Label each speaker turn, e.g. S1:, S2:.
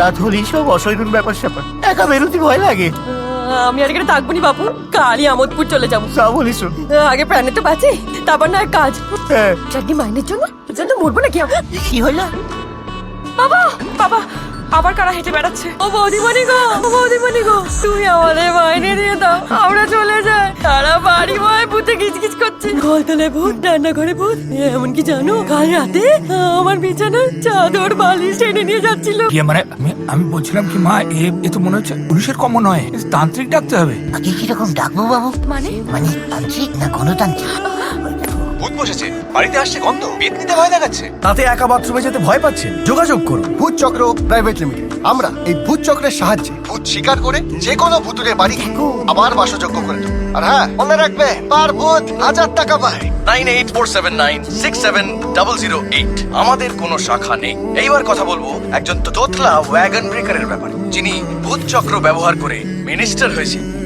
S1: রাত সব ব্যাপার স্যাপার। একা বেরোতে ভয় লাগে।
S2: আমি আর এখানে থাকব নি বাপু কালই আমোদপুর চলে যাব।
S1: বলিস
S2: আগে প্রাণে তো বাঁচি তারপর না কাজ।
S1: হ্যাঁ।
S2: মাইনের জন্য যেন মরবো নাকি আমি?
S1: কি হলো?
S2: বাবা বাবা আবার কারা হেঁটে বেড়াচ্ছে? ও বৌদিমণি গো ও বৌদিমণি গো তুমি আমাদের মাইনে দিয়ে দাও আমরা করছে ঘরতলায় ভূত রান্নাঘরে ভূত। এমনকি জানো কাল রাতে আমার বিছানার চাদর বালিশ টেনে নিয়ে যাচ্ছিল।
S3: ইয়ে মানে আমি আমি বলছিলাম কি মা এ এ তো মনে হচ্ছে পুলিশের কম নয় তান্ত্রিক ডাকতে হবে।
S1: আগে কীরকম ডাকবো বাবু?
S2: মানে?
S1: মানে তান্ত্রিক না গণতান্ত্রিক?
S4: ভূত বসেছে বাড়িতে আসছে গন্ধ পেট নিতে ভয় দেখাচ্ছে।
S5: তাতে একা বাথরুমে যেতে ভয় পাচ্ছে। যোগাযোগ করুন।
S6: ভূত চক্র প্রাইভেট লিমিটেড। আমরা এই ভূত চক্রের সাহায্যে ভূত শিকার করে যে কোনো ভূতুরে বাড়ি আবার বাসযোগ্য করে দেবো। আর হ্যাঁ মনে রাখবে পার ভূত হাজার টাকা পায়।
S4: Nine eight four seven nine six seven double zero eight. আমাদের কোনো শাখা নেই। এইবার কথা বলব একজন তোতলা ওয়াগন ব্রেকারের ব্যাপারে যিনি ভূত চক্র ব্যবহার করে মিনিস্টার হয়েছে